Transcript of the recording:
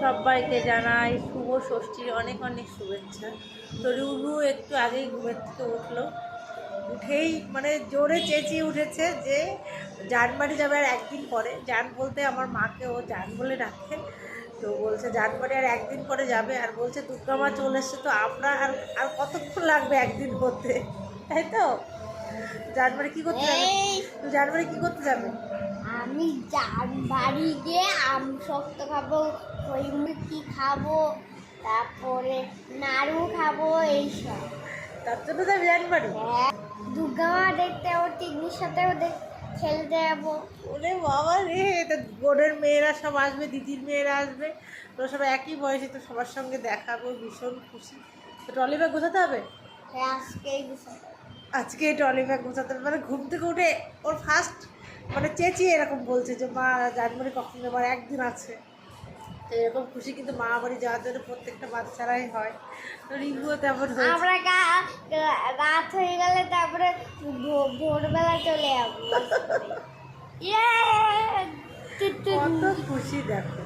সবাইকে জানাই শুভ ষষ্ঠীর অনেক অনেক শুভেচ্ছা। তো রুনু একটু আগেই ঘুমের থেকে উঠল। উঠেই মানে জোরে চেঁচিয়ে উঠেছে যে জানবাড়ি যাবে আর একদিন পরে। যান বলতে আমার মাকে ও জান বলে ডাকে। তো বলছে জানবাড়ি আর একদিন পরে যাবে। আর বলছে দুর্গা মা চলে এসছে তো আমরা আর আর কতক্ষণ লাগবে একদিন করতে? তাই তো? জানবাড়ি কী করতে যাবে? জানবাড়ি কী করতে যাবে? আমি বাড়ি গিয়ে আম শক্ত খাব খইমুখি খাব তারপরে নাড়ু খাব এইসব। তার জন্য যাবি জানবাড়ি হ্যাঁ দুর্গা মা দেখতে ওর টিকনির সাথেও খেলতে যাব। ওরে বাবা রে তো বোনের মেয়েরা সব আসবে দিদির মেয়েরা আসবে। তো সবাই একই বয়সে তো সবার সঙ্গে দেখাবো ভীষণ খুশি। তো ট্রলি ব্যাগ গোছাতে হবে? হ্যাঁ আজকেই গুছাবো। আজকে ট্রলি ব্যাগ গোছাতে হবে মানে ঘুম থেকে উঠে ওর ফার্স্ট মানে চেঁচিয়ে এরকম বলছে যে মা জানুয়ারি কখন আমার একদিন আছে? তো এরকম খুশি কিন্তু মা বাড়ি যাওয়ার জন্য প্রত্যেকটা বাচ্চারাই হয়। তো রিঙ্গুও তেমন আমরা রাত হয়ে গেলে তারপরে ভোরবেলা চলে যাব। ইয়ে! কত খুশি দেখো।